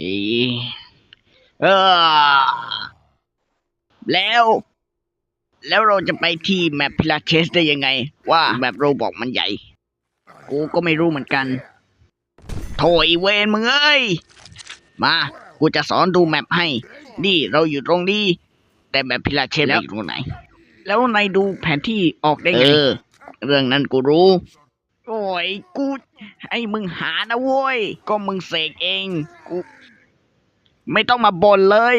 อีเออ แล้ว แล้วเราจะไปที่แมปพิลาเชสได้ยังไง ว่าแมปโรบอกมันใหญ่ กูก็ไม่รู้เหมือนกัน โถอีเวนมึงเอ้ย มา กูจะสอนดูแมปให้ นี่เราอยู่ตรงนี้ แต่แมปพิลาเชสเราอยู่ตรงไหน แล้วนายดูแผนที่ออกได้ไงเออเรื่องนั้นกูรู้ โอ้ยกูไอ้มึงหานะโว้ย ก็มึงเสกเอง กู ไม่ต้องมาบ่นเลย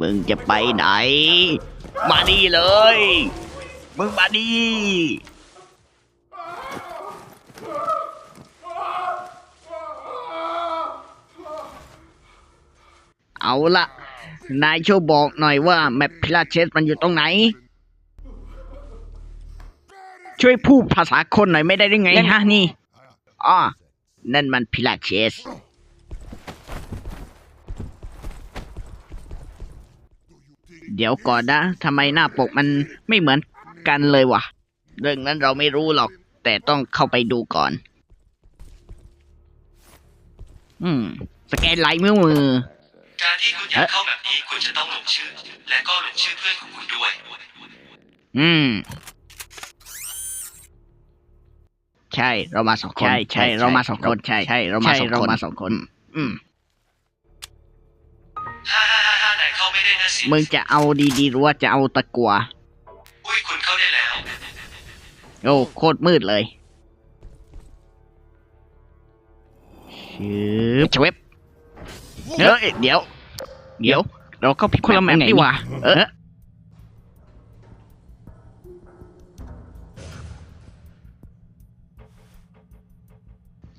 มึงจะไปไหน มาดีเลย มึงมาดี เอาละนายช่วยบอกหน่อยว่าแมปพิลาเชสมันอยู่ตรงไหน ช่วยพูดภาษาคนหน่อยไม่ได้ได้ไงฮะนี่อ๋อนั่นมันพิลาเชสเดี๋ยวก่อนนะทำไมหน้าปกมันไม่เหมือนกันเลยวะเรื่องนั้นเราไม่รู้หรอก แต่ต้องเข้าไปดูก่อน อืม สแกนลายมือมือ การที่คุณอยากเข้าแบบนี้คุณจะต้องลงชื่อ และก็ลงชื่อเพื่อนของคุณด้วย อืม ใช่ เรามาสองคน ใช่ใช่เรามาสองคน ใช่ใช่เรามาสองคนเรามาสองคน อืมฮ่าฮ่าฮ่าฮ่านายเข้าไม่ได้นะสิมึงจะเอาดีๆหรือว่าจะเอาตะกัว อุ้ยคุณเข้าได้แล้ว โอ้โคตรมืดเลยชืบชเวบ เฮ้ยเดี๋ยว เดี๋ยว เราเข้าผิดคนละแมปนี่หว่า เออ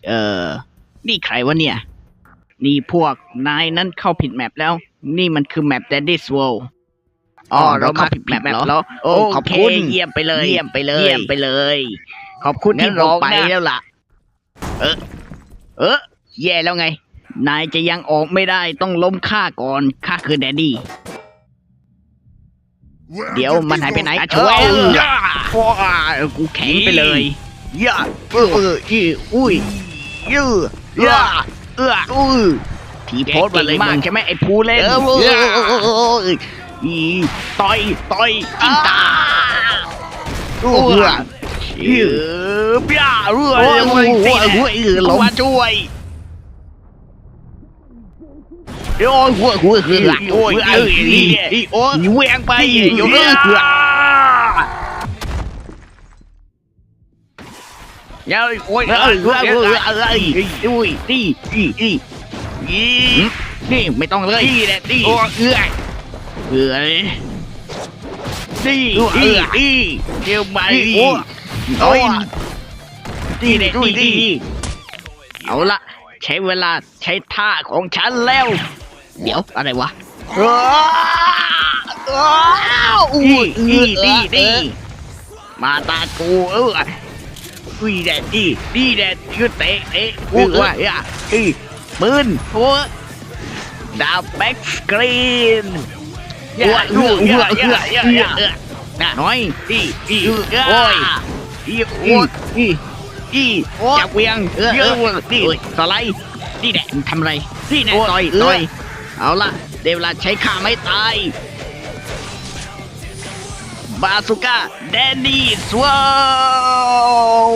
เออ นี่ใครวะเนี่ย นี่พวกนายนั้นเข้าผิดแมปแล้ว นี่มันคือแมป Daddy's World อ๋อเรามาผิดแมปแล้วโอ้ขอบคุณเยี่ยมไปเลย เยี่ยมไปเลย เยี่ยมไปเลย ขอบคุณที่บอกไปแล้วล่ะ เออ เออ แย่แล้วไง นายจะยังออกไม่ได้ต้องล้มข้าก่อนข้าคือแดดดี้ เดี๋ยวมันหายไปไหนช่วยว้ากูแข็งไปเลยย่าเออเอออีอุ้ยยื้อย่าเอออุ้ยทีโพสมาเลยมากใช่ไหมไอ้ภูเล่นอีต่อยต่อยจิ้งตาเออยื้อย่าเรื่อยโอ้ยโอ้ยโอ้ยลงมาช่วยโอ้ ยหัวหัวคือหลักโอ้ยเอ้ยนี่โอ้ยเวียงไปอยู่เรื่องเกือเย้โอ้ยเอ้ยเอ้ยเอ้ยเอ้ยอุ้ยนี่นี่นี่นี่นี่ไม่ต้องเลยนี่แหละนี่โอ้ยเอ้ยเอ้ยนี่นี่นี่เดี๋ยวไปโอ้ยนี่แหละนี่นี่เอาละ ใช้เวลาใช้ท่าของฉันแล้ว เดี๋ยวอะไรวะอุ้ยนี่นี่นี่มาตากูเอออุ้ยแดดดีดีแดดคือเตะเตะกูว่าอะอีปืนหัวดาวแบ็กสกรีนหัวหัวหัวหัวหัวน่ะน้อยอีอีโอ้ยอีโอ้ย อีอีจับเวียงเออเออนี่สไลด์นี่แดดทำอะไรนี่แดดต่อยต่อยเอาละเดี๋ยวเวลาใช้ข้าไม่ตายบาสุก้าแดนนี่สวาว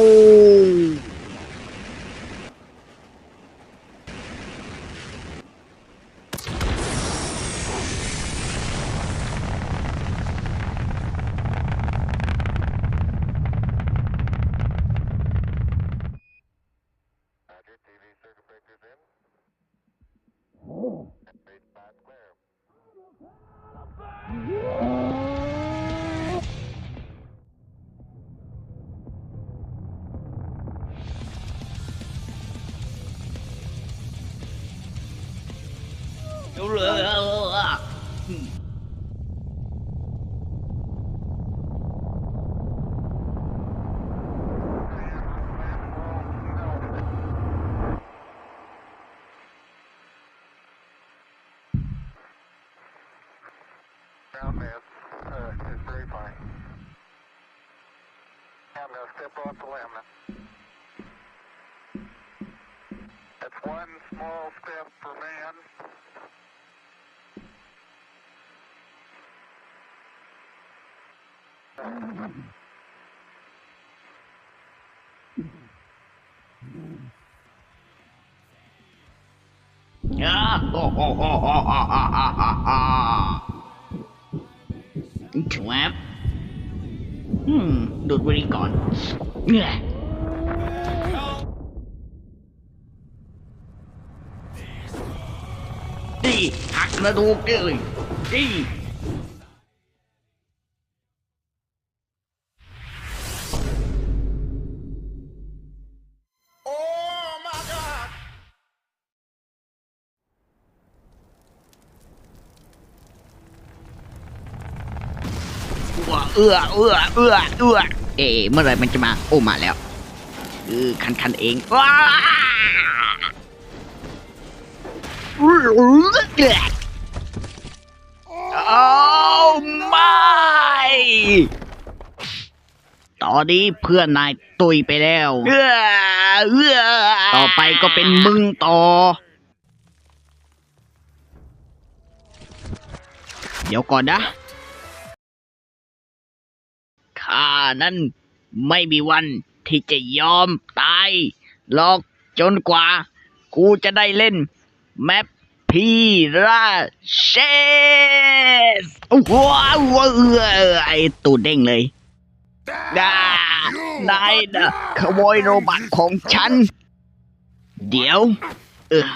Now step off the. That's one small step for man. Ah, ho, ho, ho, ho, ha, ha, ha, ha. อืมดูดบุหรี่ก่อนเงื่อดีหักกระดูกเลยดี เอื้อเอื้อเอื้อเอื้อเอ๊เมื่อไรมันจะมา โอ้มาแล้วเออคันคันเองว้าเดือดโอ้ไม่ตอนนี้เพื่อนนายตุยไปแล้วเออเอื้อต่อไปก็เป็นมึงต่อ เดี๋ยวก่อนนะ ข้านั้นไม่มีวันที่จะยอมตายหรอกจนกว่า กูจะได้เล่น แมปพีราเชสว้าวว้าวไอ้ตูดเด้งเลยด่านายนะขโมยโรบัตของฉัน เดี๋ยว เออ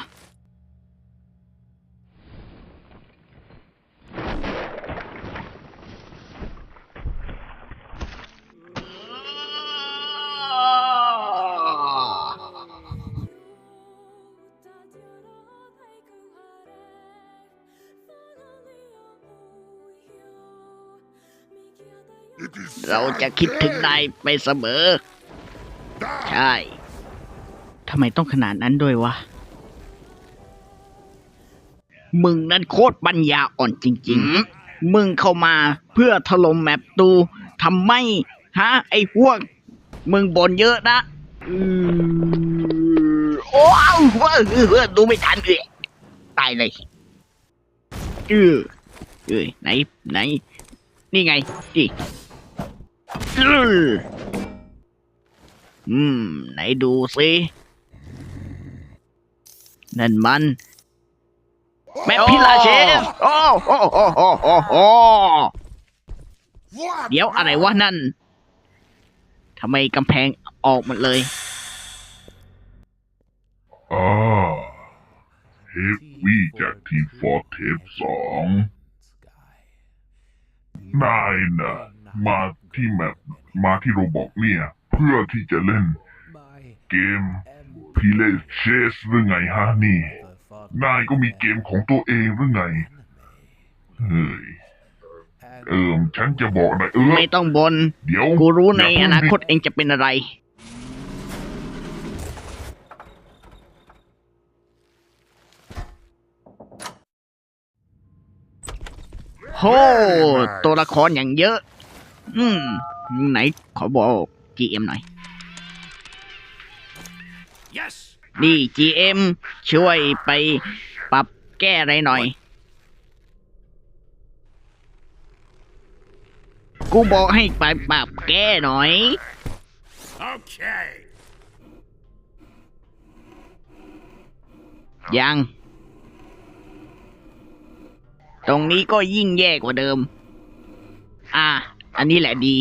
เราจะคิดถึงนายไปเสมอ ใช่ทำไมต้องขนาดนั้นด้วยวะ มึงนั้นโคตรปัญญาอ่อนจริง ๆ มึงเข้ามาเพื่อถล่มแมปตูทำไม ฮะ ไอ้พวก มึงบ่นเยอะนะอือโอ้วเว้ยเออเออดูไม่ทันเลยตายเลยเออเอ้ยไหน ไหน นี่ไงดิ อื้ออืม ไหนดูสินั่นมันแม่พิลาเชสโอ้โอ้โอ้โอ้โอ้โอ้เดี๋ยวอะไรวะนั่นทำไมกำแพงออกหมดเลยอ่าเฮฟวี่จากทีฟอร์เทปสองนายน่ะ มาที่แมปมาที่โรบอกเนี่ย เพื่อที่จะเล่น เกมพีเลเชสหรือไงฮะนี่ นายก็มีเกมของตัวเองหรือไง เฮ้ย เอิมฉันจะบอกนายเออไม่ต้องบน เดี๋ยวกูรู้ในอย่อเพิ่งนาคตเองจะเป็นอะไร โหตัวละครอย่างเยอะ อืม ไหนขอบอก GM หน่อยนี่ GM ช่วยไปปรับแก้อะไรหน่อย กูบอกให้ไปปรับแก้หน่อย Okay. ยัง ตรงนี้ก็ยิ่งแย่กว่าเดิมอะ อันนี้แหละดี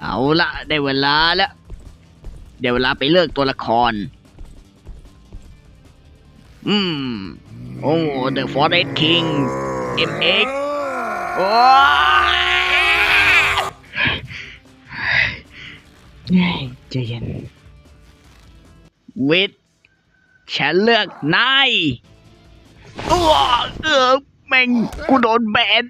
เอาละได้เวลาแล้วเดี๋ยวเวลาไปเลือกตัวละคร อืม โอ้ The Forest King MX โอ้ยใจเย็นวิทย์ฉันเลือกนายอ้วเออ แม่งกูโดนแบน